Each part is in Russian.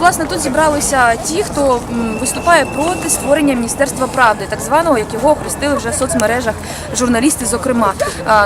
власне, тут зібралися ті, хто виступає проти створення Міністерства правди, так званого, як його охрестили вже в соцмережах журналісти. Зокрема,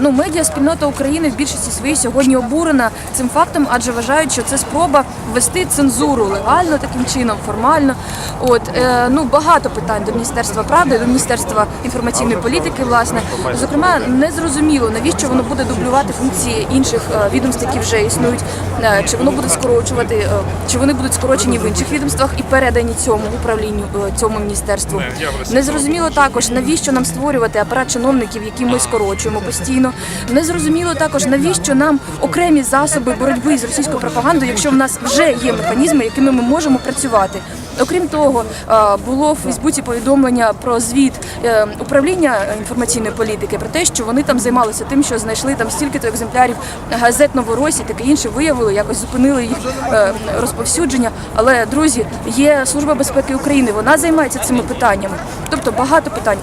ну медіа спільнота України в більшості своїй сьогодні обурена цим фактом, адже вважають, що це спроба ввести цензуру легально таким чином, формально. От е, ну багато питань до міністерства правди, до міністерства інформаційної політики. Власне, зокрема, не зрозуміло навіщо воно буде дублювати функції інших е, відомств, які вже існують, Е, чи воно буде скорочувати, чи вони будуть скорочені в інших відомствах і передані цьому управлінню е, цьому міністерству. Не зрозуміло також, навіщо нам створювати апарат чиновників, які ми скорочуємо постійно. Не зрозуміло також, навіщо нам окремі засоби боротьби з російською пропагандою, якщо в нас вже є механізми, якими ми можемо працювати. Окрім того, е, було в Фейсбуці повідомлення про звіт е, управління інформаційної політики про те, що вони там займалися тим, що знайшли там стільки-то екземплярів газет Новоросі, таке інше виявили, якось зупинили їх е, розповсюдження. Але друзі, є служба безпеки України, вона займається цими питаннями. Тобто багато питань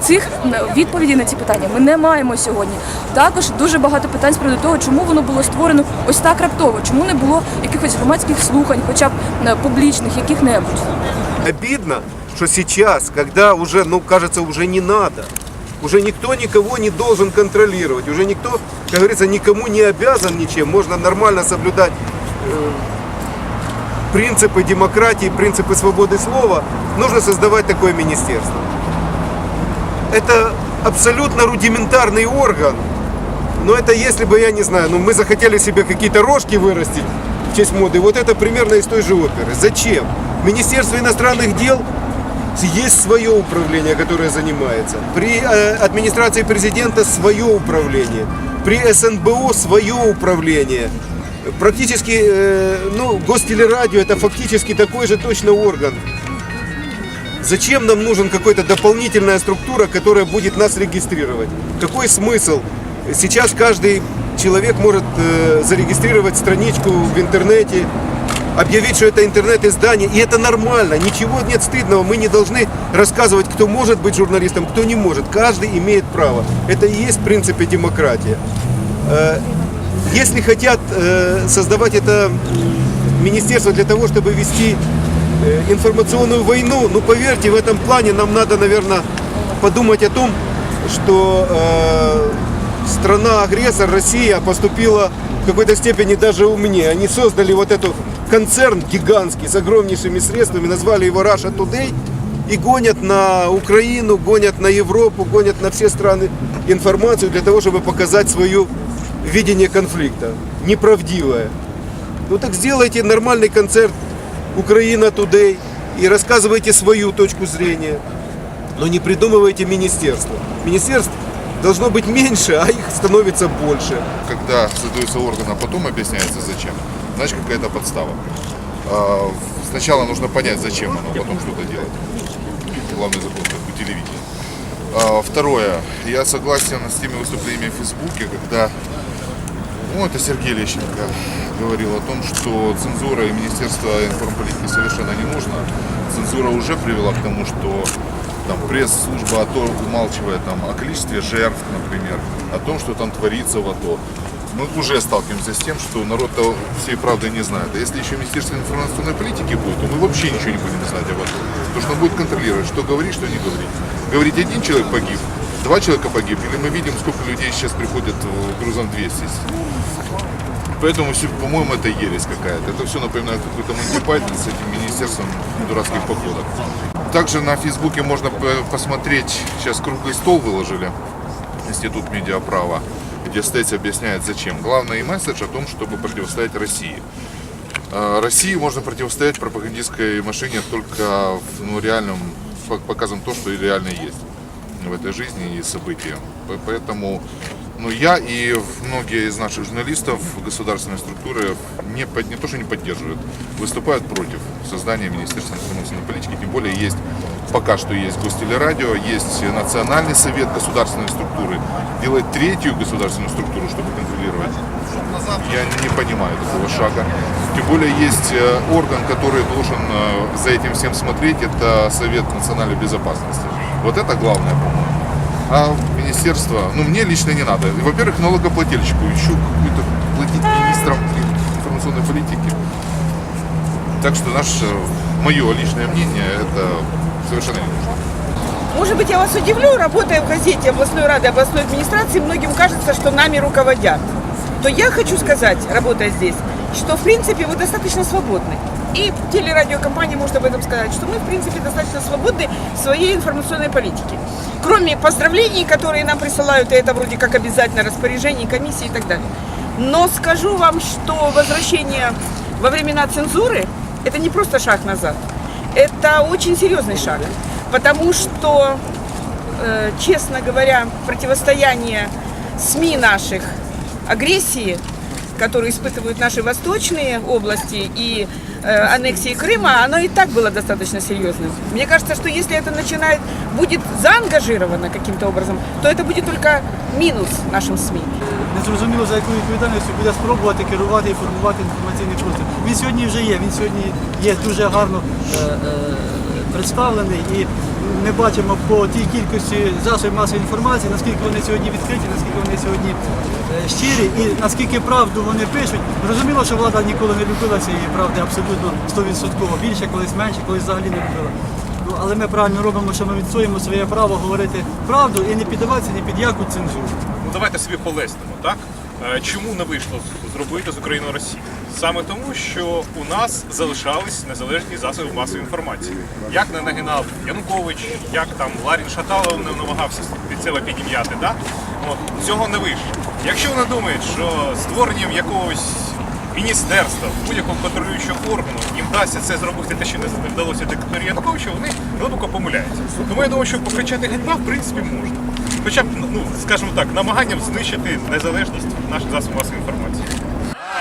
цих відповідей на ці питання ми не маємо сьогодні. Також дуже багато питань з приводу того, чому воно було створено ось так раптово, чому не було якихось громадських слухань, хоча б публічних, яких-небудь. Обидно, что сейчас, когда уже, ну, кажется, уже не надо, уже никто никого не должен контролировать, уже никто, как говорится, никому не обязан ничем, можно нормально соблюдать э, принципы демократии, принципы свободы слова, нужно создавать такое министерство. Это абсолютно рудиментарный орган, но это если бы, я не знаю, ну мы захотели себе какие-то рожки вырастить в честь моды, вот это примерно из той же оперы. Зачем? Министерство иностранных дел есть свое управление, которое занимается. При э, администрации президента свое управление. При СНБО свое управление. Практически, э, ну, гостелерадио это фактически такой же точно орган. Зачем нам нужен какой-то дополнительная структура, которая будет нас регистрировать? Какой смысл? Сейчас каждый человек может э, зарегистрировать страничку в интернете, объявить, что это интернет-издание, и это нормально, ничего нет стыдного, мы не должны рассказывать, кто может быть журналистом, кто не может, каждый имеет право. Это и есть в принципе демократия. Э, Если хотят э, создавать это министерство для того, чтобы вести э, информационную войну, ну поверьте, в этом плане нам надо, наверное, подумать о том, что страна-агрессор, Россия, поступила в какой-то степени даже умнее. Они создали вот этот концерн гигантский с огромнейшими средствами, назвали его Russia Today и гонят на Украину, гонят на Европу, гонят на все страны информацию для того, чтобы показать свое видение конфликта, неправдивое. Ну так сделайте нормальный концерт Украина Today и рассказывайте свою точку зрения. Но не придумывайте министерство. Министерств должно быть меньше, а их становится больше. когда создается орган, а потом объясняется зачем, значит какая-то подстава. А, Сначала нужно понять, зачем оно, потом что-то делать. Главный закон как бы телевидения. А, Второе. Я согласен с теми выступлениями в Фейсбуке, когда ну, это Сергей Лещенко говорил о том, что цензура и Министерство информполитики совершенно не нужно. Цензура уже привела к тому, что там пресс-служба АТО умалчивает там, о количестве жертв, например, о том, что там творится в АТО. Мы уже сталкиваемся с тем, что народ-то всей правды не знает. А если еще Министерство информационной политики будет, то мы вообще ничего не будем знать об АТО. Потому что оно будет контролировать, что говорить, что не говорить. Говорить, один человек погиб, два человека погибли, или мы видим, сколько людей сейчас приходят э, грузом 200. Поэтому, по-моему, это ересь какая-то. Это все напоминает какой-то муниципальный с этим министерством дурацких походов. Также на Фейсбуке можно посмотреть, сейчас круглый стол выложили, Институт медиаправа, где Стейц объясняет, зачем. Главный месседж о том, чтобы противостоять России. Э, России можно противостоять пропагандистской машине только в, ну, реальным по- показом то, что реально есть в этой жизни и события. По- Поэтому ну, я и многие из наших журналистов государственной структуры не, под- не то, что не поддерживают, выступают против создания Министерства информационной политики. Тем более есть пока что есть гостелерадио, есть Национальный совет государственной структуры. Делать третью государственную структуру, чтобы контролировать я не понимаю такого шага. Тем более есть э, орган, который должен э, за этим всем смотреть, это Совет национальной безопасности. Вот это главное, по-моему. А министерство, ну мне лично не надо. Во-первых, налогоплательщику еще какую-то платить министрам информационной политики. Так что наше, мое личное мнение, это совершенно не нужно. Может быть, я вас удивлю, работая в газете областной рады, областной администрации, многим кажется, что нами руководят. То я хочу сказать, работая здесь, что в принципе вы достаточно свободны. И телерадиокомпания может об этом сказать, что мы в принципе достаточно свободны в своей информационной политике. Кроме поздравлений, которые нам присылают, и это вроде как обязательно распоряжений, комиссии и так далее. Но скажу вам, что возвращение во времена цензуры – это не просто шаг назад, это очень серьезный шаг. Потому что, э, честно говоря, противостояние СМИ наших агрессии, которую испытывают наши восточные области и э, аннексии Крыма, оно и так было достаточно серьезным. Мне кажется, что если это начинает, будет заангажировано каким-то образом, то это будет только минус нашим СМИ. Незрозуміло за якою відповідальністю буде спробувати керувати і формувати інформаційний простір. Він сьогодні вже є, він сьогодні є дуже гарно е, е, представлений і ми бачимо по тій кількості засобів масової інформації, наскільки вони сьогодні відкриті, наскільки вони сьогодні е, щирі і наскільки правду вони пишуть. Зрозуміло, що влада ніколи не любила цієї правди абсолютно 100%. Більше, колись менше, колись взагалі не любила. Ну, але ми правильно робимо, що ми відстоїмо своє право говорити правду і не піддаватися ні під яку цензуру. Ну давайте собі полеснемо, так? Е, Чому не вийшло зробити з Україною Росію? Саме тому, що у нас залишались незалежні засоби масової інформації. Як не нагинав Янукович, як там Ларін Шаталов не намагався від себе підім'яти, да? От, цього не вийшло. Якщо вони думають, що створенням якогось міністерства, будь-якого контролюючого органу їм вдасться це зробити те, що не вдалося диктаторі Януковича, вони глибоко помиляються. Тому я думаю, що покричати ганьба в принципі можна. Хоча б, ну скажімо так, намаганням знищити незалежність наших засобів масової інформації.